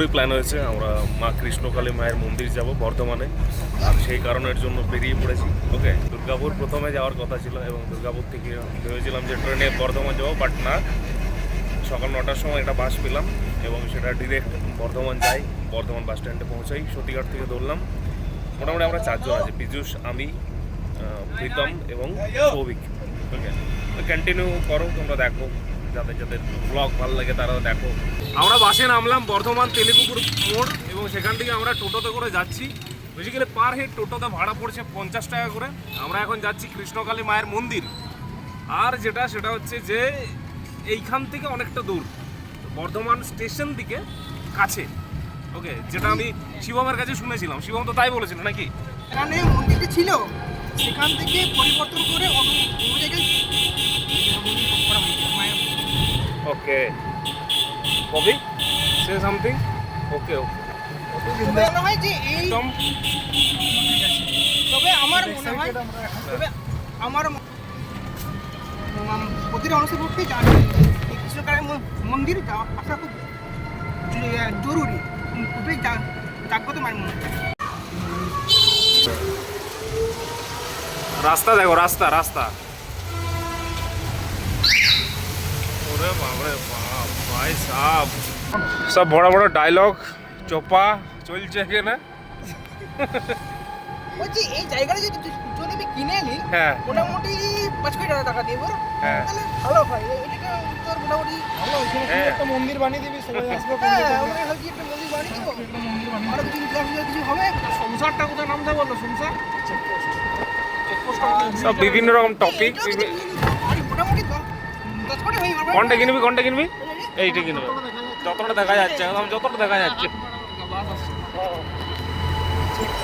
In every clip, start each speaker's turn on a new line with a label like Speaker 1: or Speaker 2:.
Speaker 1: দুপুরে প্ল্যান হয়েছে। আমরা মা কৃষ্ণকালী মায়ের মন্দির যাব বর্ধমানে। আর সেই কারণের জন্য বেরিয়ে পড়েছি ওকে দুর্গাপুর প্রথমে যাওয়ার কথা ছিল এবং দুর্গাপুর থেকে ভেবেছিলাম যে ট্রেনে বর্ধমান যাব বাট না। সকাল নটার সময় একটা বাস পেলাম এবং সেটা ডিরেক্ট বর্ধমান যাই, বর্ধমান বাস স্ট্যান্ডে পৌঁছাই। সতীঘাট থেকে ধরলাম। মোটামুটি আমরা চারজন আছি, পীযুষ, আমি প্রীতম এবং সৌভিক ওকে কন্টিনিউ করো, তোমরা দেখো। যাদের যাদের ব্লগ ভালো লাগে তারাও দেখো। আমরা বাসে নামলাম, বর্ধমান তেলেপুকুর মোড় এবং সেখান থেকে আমরা টোটোতে করে যাচ্ছি। বেসিক্যালি পার হেড টোটোতে ভাড়া পড়ছে পঞ্চাশ টাকা করে। আমরা এখন যাচ্ছি কৃষ্ণকালী মায়ের মন্দির। আর যেটা, সেটা হচ্ছে যে এইখান থেকে অনেকটা দূর, বর্ধমান স্টেশন দিকে কাছে। ওকে যেটা আমি শিবমের কাছে শুনেছিলাম। শিবম তো তাই বলেছিল, নাকি?
Speaker 2: মন্দিরটি ছিল। সেখান থেকে পরিবর্তন করে অন্য অন্য জায়গায় মন্দির করা হয়েছে
Speaker 1: ওকে কবি সে সামথিং ওকে ওকে
Speaker 2: তবে মনে হয় যে এই তবে আমার মনে হয় তবে আমার প্রতিটা মানুষের পক্ষে মন্দির যাওয়া আসা খুব জরুরি। খুবই জাগ্রত মায়ের মন্দির।
Speaker 1: রাস্তা দেখো রাস্তা রাস্তা। ওরে বাপরে বাপ ভাই সাব। সব বড় বড় ডায়লগ চোপা চলছে এখানে।
Speaker 2: বলছি এই জায়গাটা যদি যদি আমি কিনে নিই
Speaker 1: হ্যাঁ।
Speaker 2: মোটামুটি পাঁচ কোটি টাকা টাকা
Speaker 1: হ্যাঁ।
Speaker 2: তাহলে ভালো হয়। এটা তোর মোটামুটি ভালো
Speaker 1: হ্যাঁ।
Speaker 3: একটা মন্দির বানিয়ে দিবি সবাই আসবে
Speaker 2: হ্যাঁ আমরা ভাবছি একটা মন্দির বানিয়ে দেবো। আরও কিছু কিছু হবে?
Speaker 3: সংসারটা কোথায় নামতে বলল সংসার?
Speaker 1: সব বিভিন্ন রকম টপিক। কোনটা কিনবি কোনটা কিনবি এইটা কিনবি যতটা দেখা যাচ্ছে একদম যতটা দেখা যাচ্ছে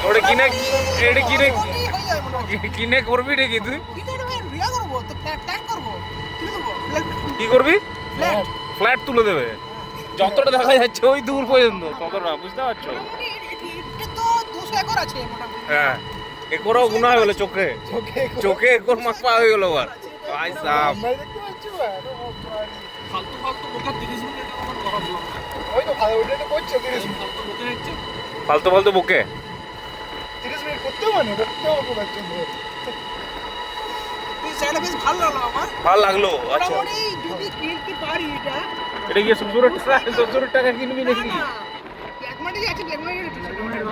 Speaker 1: ওটা কিনে এটা কিনে। কিনে করবি নাকি তুই
Speaker 2: কিন্তু এটা ভাই রিয়া করব, তো flat- flat করব। তুলে দেবো। Flat-
Speaker 1: কি করবি। ফ্ল্যাট তুলে দেবে যতটা দেখা যাচ্ছে ওই দূর পর্যন্ত ততটা বুঝতে পারছ
Speaker 2: মোটামুটি এ- এ- এটা তো 200 একর আছে মোটামুটি।
Speaker 1: হ্যাঁ একরও গুণা হয়ে গেলো চোখে।
Speaker 3: চোখে
Speaker 1: একর পাওয়া হয়ে গেলো আবার। ভাই সাহ?
Speaker 4: ফালতু ফালতু কথা তিরিশ মিনিট করা
Speaker 3: ওই তো ভালো ওইটা তো করছে তিরিশ
Speaker 4: ফালতু বকে
Speaker 1: ফালতু ফালতু বুকে।
Speaker 3: তিরিশ মিনিট করতেও মানে করতেও হবে বাচ্চা
Speaker 2: এই জায়গাটা বেশ ভালো লাগল আমার।
Speaker 1: ভালো লাগল আচ্ছা।
Speaker 2: যদি কিনতে পারি এটা,
Speaker 1: এটা কি টাকা? কিনবি নাকি।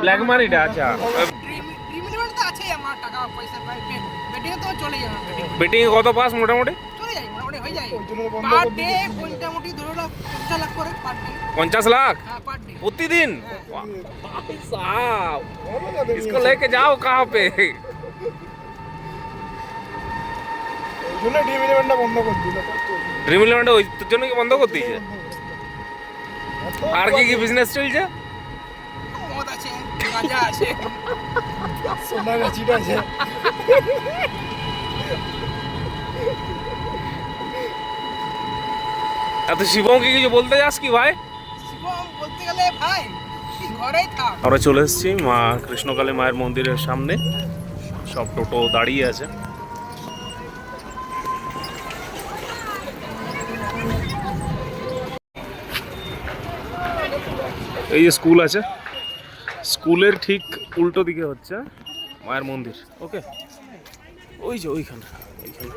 Speaker 1: ব্ল্যাক মানিটা আচ্ছা।
Speaker 2: টাকা পয়সা ভাই বে- betting এ তো চলে যাবে betting।
Speaker 1: বেটিং এ কত পাস মোটামুটি
Speaker 2: চলে যায় মোটামুটি হয়ে যায়
Speaker 3: ওই জন্য তো বন্ধ
Speaker 2: পার
Speaker 3: করে
Speaker 2: ডে
Speaker 3: দিয়েছি।
Speaker 2: মোটামুটি ধরে লাখ পঞ্চাশ লাখ করে পার ডে
Speaker 1: পঞ্চাশ লাখ
Speaker 2: হ্যাঁ পার ডে
Speaker 1: প্রতিদিন भाई साहब
Speaker 3: বলো না দেখি।
Speaker 1: इसको लेके जाओ कहाँ पे
Speaker 3: ওই জন্য ডিম ইলেভেনটা বন্ধ করে দিল
Speaker 1: ড্রিম ইলেভেনটা ওই তোর জন্য কি বন্ধ করে দিয়েছে আর কি কি বিজনেস চলছে
Speaker 2: মদ আছে গাঁজা আছে
Speaker 3: সোনা গাছিটা আছে।
Speaker 1: এত শিবম কি কিছু বলতে যাস কি ভাই?
Speaker 2: শিবম বলতে গেলে ভাই ঘরেই থাক।
Speaker 1: আমরা চলে এসেছি মা কৃষ্ণকালী মায়ের মন্দিরের সামনে। সব টোটো দাঁড়িয়ে আছে। এই যে স্কুল আছে। স্কুলের ঠিক উল্টো দিকে হচ্ছে মায়ের মন্দির। ওকে? ওই যে ওইখানে ওইখানে।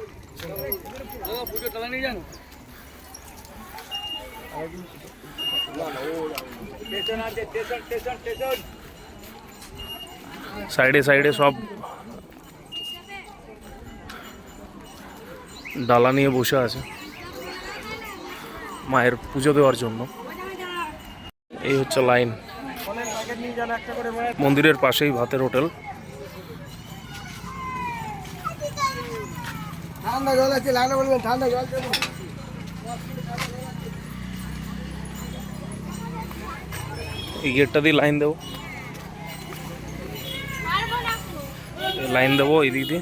Speaker 1: সাইডে সাইডে সব ডালা নিয়ে বসে আছে মায়ের পুজো দেওয়ার জন্য। এই হচ্ছে লাইন। মন্দিরের পাশেই ভাতের হোটেল।
Speaker 2: ঠান্ডা জল আছে লাগলে বলবেন ঠান্ডা জল
Speaker 1: এই গেটটা দিয়ে লাইন দেবো। লাইন দেবো এই দিক দিয়ে।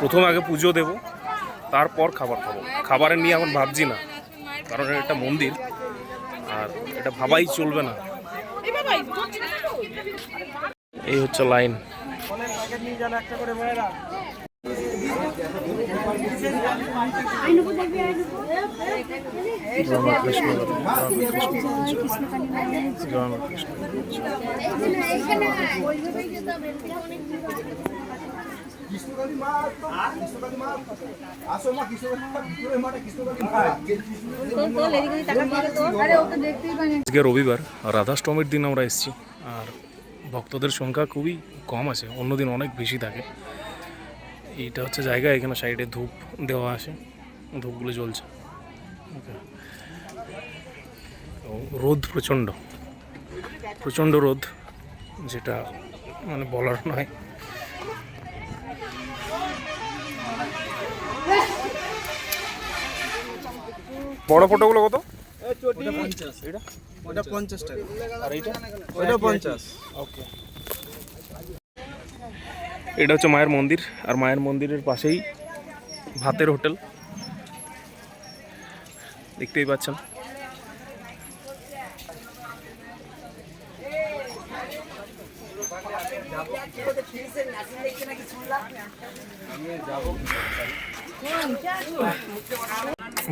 Speaker 1: প্রথম আগে পুজো দেব তারপর খাবার খাব। খাবারের নিয়ে এখন ভাবছি না কারণ এটা একটা মন্দির আর এটা ভাবাই চলবে না। এই হচ্ছে লাইন। আজকে রবিবার আর রাধাষ্টমীর দিন আমরা এসেছি। আর ভক্তদের সংখ্যা খুবই কম আছে অন্যদিন অনেক বেশি থাকে। এইটা হচ্ছে জায়গা এখানে সাইডে ধূপ দেওয়া আছে। ধূপগুলো জ্বলছে। রোদ প্রচণ্ড। প্রচণ্ড রোদ যেটা মানে বলার নয়। বড় ফটোগুলো কত?
Speaker 3: ওটা পঞ্চাশ। টাকা
Speaker 1: আর এইটা
Speaker 3: ওটা পঞ্চাশ
Speaker 1: ওকে এটা হচ্ছে মায়ের মন্দির আর মায়ের মন্দিরের পাশেই ভাতের হোটেল। দেখতেই পাচ্ছেন।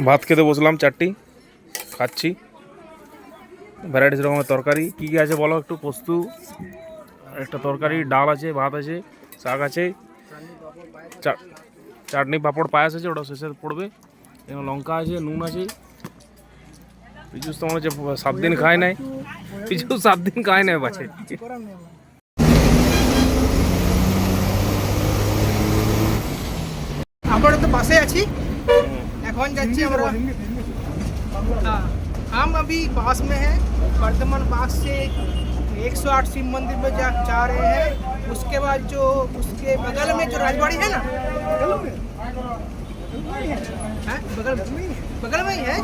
Speaker 1: ভাত খেতে বসলাম, চারটি। খাচ্ছি। ভ্যারাইটিস রকমের তরকারি। কী কী আছে বলো একটু পোস্তু একটা তরকারি, ডাল আছে, ভাত আছে, শাক আছে। চাটনি পাঁপড় পায়াস আছে, ওটা শেষে পড়বে। এখানে লঙ্কা আছে, নুন আছে। পিজুস তো মনে হচ্ছে সাত দিন খায় নাই। পিজু সাত দিন খায় নাই বাছে।
Speaker 2: আমরা তো বাসে আছি। भवन जाच्छे हमारा हाँ हम अभी बास में हैं वर्धमान बास से 108 शिव मंदिर में जा जा रहे हैं। उसके बाद जो उसके बगल में जो राजवाड़ी है ना? हाँ? है? बगल बगल में ही है।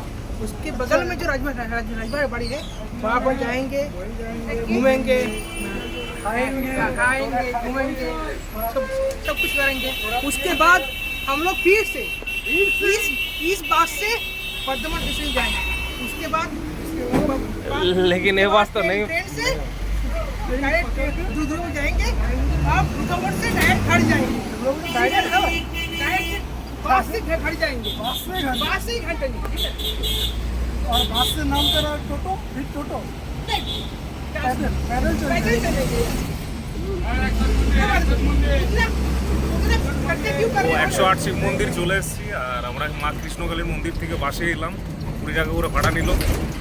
Speaker 2: उसके बगल में जो राजवाड़ी है वहाँ पर जाएँगे घूमेंगे। हाँ, खाएँगे घूमेंगे सब सब कुछ करेंगे। उसके बाद हम लोग फिर से इस बात से पद्मा किशन जाएँगे। उसके बाद
Speaker 1: लेकिन ये वास्तव तो नहीं।
Speaker 2: जाएँगे। आप से से से से से से से से से से से
Speaker 3: और से से नाम से से फिर टोटो। पैदल।
Speaker 2: से
Speaker 1: একশো আট শিব মন্দির চলে এসেছি আর আমরা মা কৃষ্ণকালীর মন্দির থেকে বাসে এলাম। কুড়ি টাকা করে ভাড়া নিল।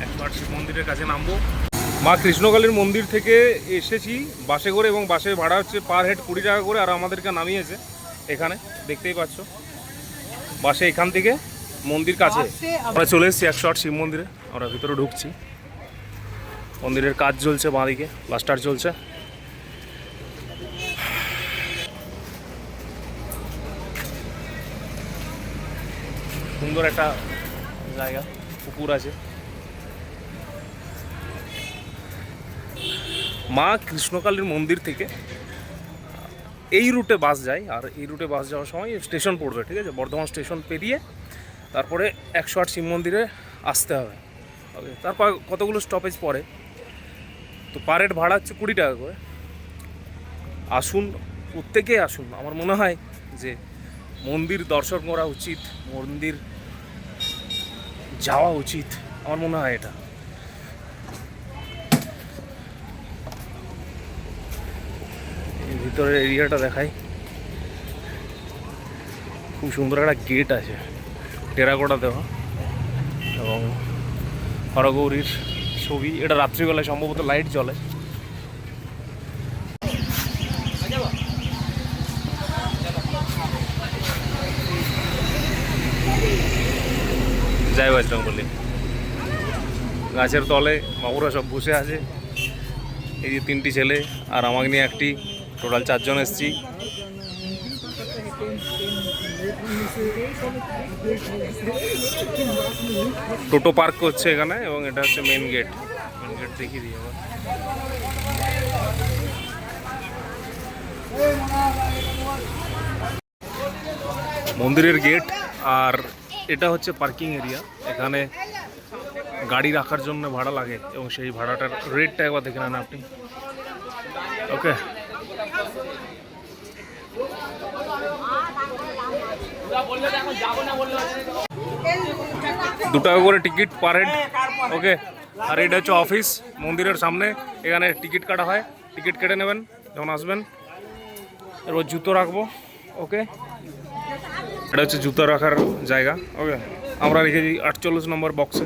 Speaker 1: একশো আট শিব মন্দিরের কাছে নামবো। মা কৃষ্ণকালীর মন্দির থেকে এসেছি বাসে করে এবং বাসে ভাড়া হচ্ছে পার হেড কুড়ি টাকা করে আর আমাদেরকে নামিয়েছে এখানে। দেখতেই পাচ্ছ। বাসে এখান থেকে মন্দির কাছে। আমরা চলে এসেছি একশো আট শিব মন্দিরে। আমরা ভিতরে ঢুকছি। মন্দিরের কাজ চলছে বাঁদিকে প্লাস্টার চলছে। সুন্দর একটা জায়গা, পুকুর আছে। মা কৃষ্ণকালীর মন্দির থেকে এই রুটে বাস যায়, আর এই রুটে বাস যাওয়ার সময় স্টেশন পড়বে, ঠিক আছে? বর্ধমান স্টেশন পেরিয়ে তারপরে একশো আট শিব মন্দিরে আসতে হবে। ওকে তারপর কতগুলো স্টপেজ পরে তো পার হেড ভাড়া হচ্ছে কুড়ি টাকা করে। আসুন, প্রত্যেকেই আসুন। আমার মনে হয় যে মন্দির দর্শন করা উচিত। মন্দির যাওয়া উচিত। আমার মনে হয় এটা। ভিতরের এরিয়াটা দেখাই। খুব সুন্দর একটা গেট আছে, টেরাকোটা দেওয়া এবং হরগৌরীর ছবি। এটা রাত্রিবেলায় সম্ভবত লাইট জ্বলে। জয় বজরঙ্গলি গাছের তলে বাবুরা সব বসে আছে। এই যে তিনটি ছেলে আর আমাকে নিয়ে একটি, টোটাল চারজন এসছি। টোটো পার্ক করছে এখানে এবং এটা হচ্ছে মেন গেট। মেন গেট দেখিয়ে দিই আবার। মন্দিরের গেট আর এটা হচ্ছে পার্কিং এরিয়া। এখানে গাড়ি রাখার জন্য ভাড়া লাগে এবং সেই ভাড়াটার রেটটা একবার দেখে নেন আপনি। ওকে। দু টাকা করে টিকিট পার হেড। ওকে। আর এটা হচ্ছে অফিস, মন্দিরের সামনে। এখানে টিকিট কাটা হয়। টিকিট কেটে নেবেন, যখন আসবেন। এরপর জুতো রাখব। ওকে এটা হচ্ছে জুতো রাখার জায়গা ওকে আমরা রেখেছি আটচল্লিশ নম্বর বক্সে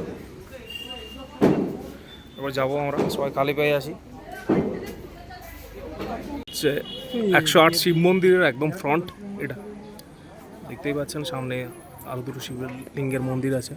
Speaker 1: এবার যাব আমরা, সবাই কালী পেয়ে আসি। হচ্ছে একশো আট শিব মন্দিরের একদম ফ্রন্ট এটা। দেখতেই পাচ্ছেন সামনে আরও দুটো শিবের লিঙ্গের মন্দির আছে।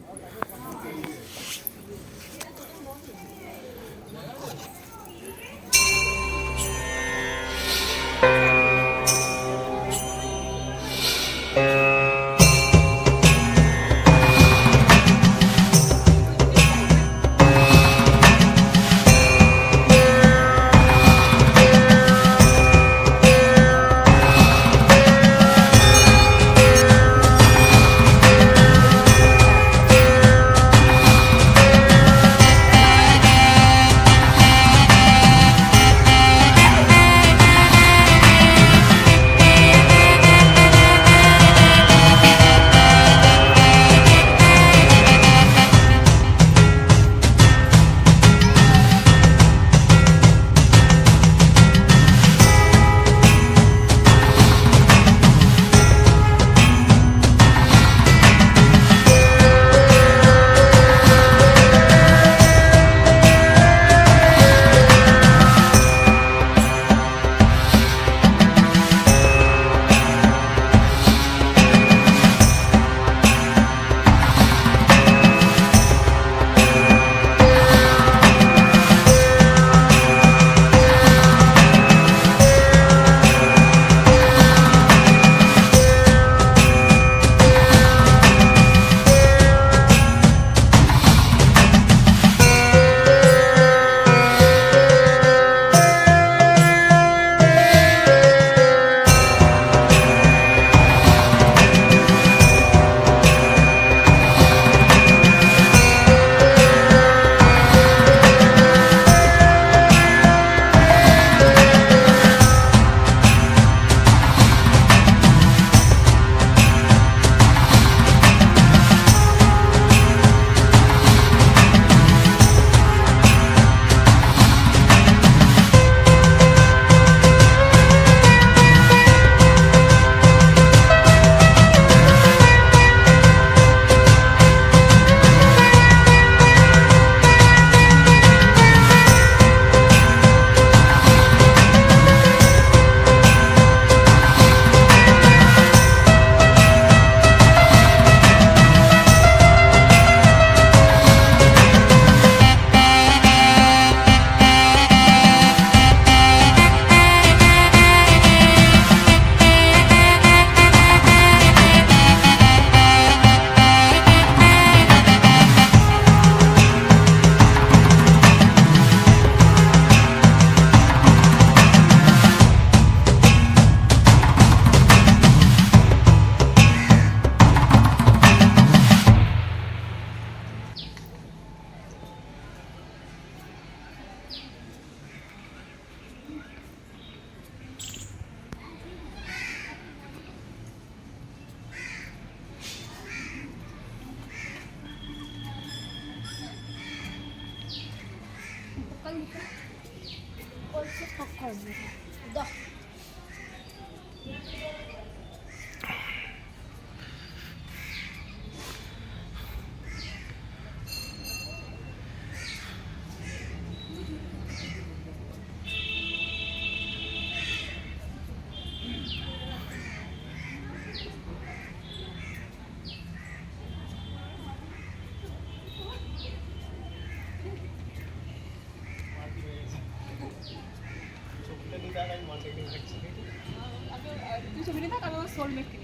Speaker 5: নিয়ে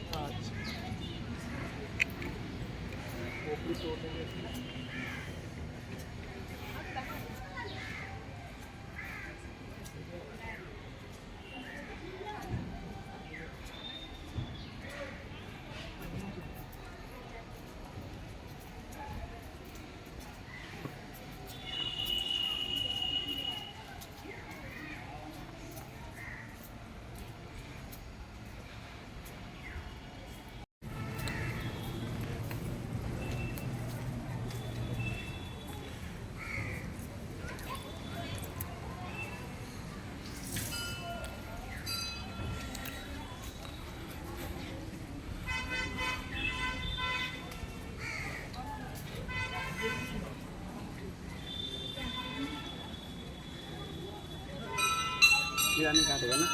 Speaker 3: জানি কাটবে না।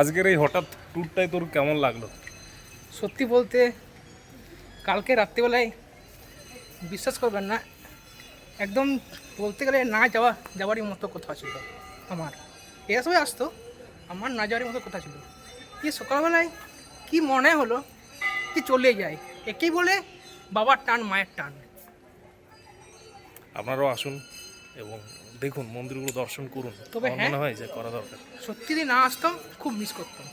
Speaker 1: আজকের এই হঠাৎ ট্যুরটাই তোর কেমন লাগল?
Speaker 2: সত্যি বলতে কালকে রাত্রিবেলায় বিশ্বাস করবেন না একদম বলতে গেলে না যাওয়া যাওয়ারই মতো কথা ছিল আমার। এরা সবাই আসতো আমার না যাওয়ারই মতো কথা ছিল। কি সকালবেলায় কি মনে হলো কি চলে যায়? একেই বলে বাবার টান মায়ের টান।
Speaker 1: আপনারাও আসুন এবং দেখুন মন্দিরগুলো দর্শন করুন।
Speaker 2: তবে হ্যাঁ।
Speaker 1: মনে হয় যে করা দরকার।
Speaker 2: সত্যি যদি না আসতাম খুব মিস করতাম।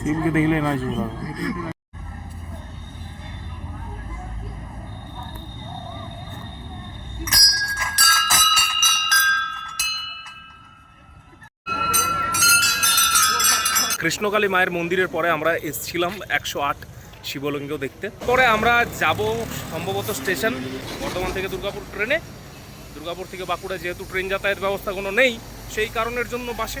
Speaker 1: শিবকে দেখলে না শুরু কৃষ্ণকালী মায়ের মন্দিরের পরে আমরা এসেছিলাম একশো আট শিবলিঙ্গ দেখতে। পরে আমরা যাব সম্ভবত স্টেশন, বর্ধমান থেকে দুর্গাপুর ট্রেনে। দুর্গাপুর থেকে বাঁকুড়া যেহেতু ট্রেন যাতায়াত ব্যবস্থা কোনো নেই, সেই কারণের জন্য বাসে।